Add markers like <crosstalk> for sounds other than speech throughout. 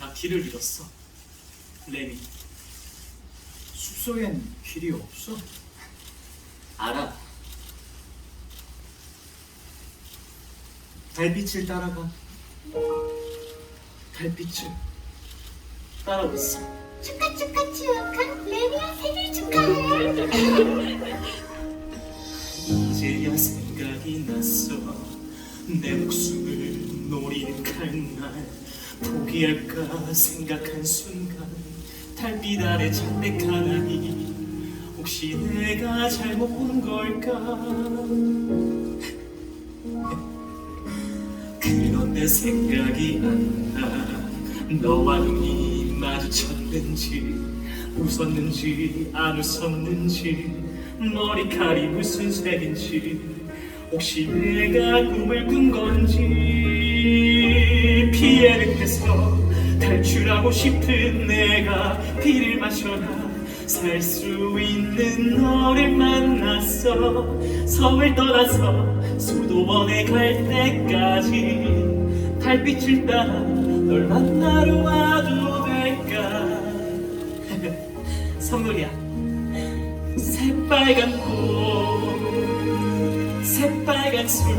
나 길을 잃었어. 레미. 숲속엔 길이 없어. 알아. 달빛을 따라가. 달빛을 따라오고 있어. 축하 축하 축하 레미야 생일 축하해 <laughs> 이제야 생각이 났어. 내 목숨을 노리는 칼날 포기할까 생각한 순간 달빛 아래 창백하다니 혹시 내가 잘못 본 걸까? <laughs> 그런데 생각이 안나. 너와 눈이 마주쳤는지 웃었는지 안 웃었는지 머리칼이 무슨 색인지 혹시 내가 꿈을 꾼 건지 피해를 해서 탈출하고 싶은 내가 피를 마셔라. 살 수 있는 너를 만났어. 섬을 떠나서 수도원에 갈 때까지 달빛을 따라 널 만나러 와도 될까? <laughs> 선물이야 새빨간 꽃 새빨간 술 <laughs>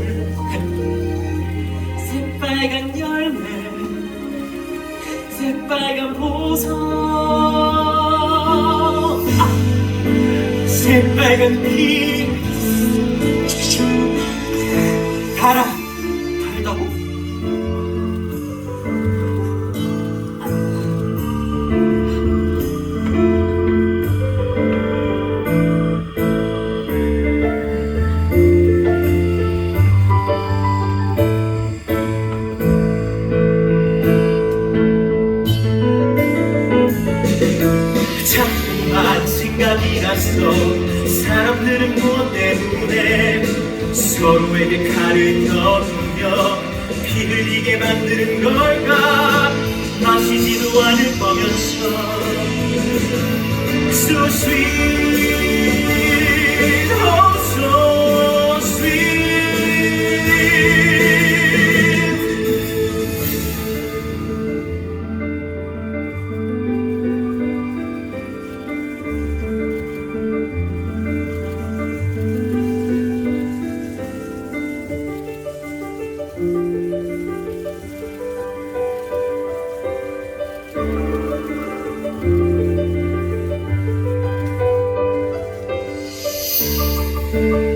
새빨간 열매 새빨간 보석 아! 새빨간 피 달아 났어. 사람들은 무엇 때문에 서로에게 칼을 겨누며 피 흘리게 만드는 걸까? 마시지도 않을 거면서. So sweet, 달아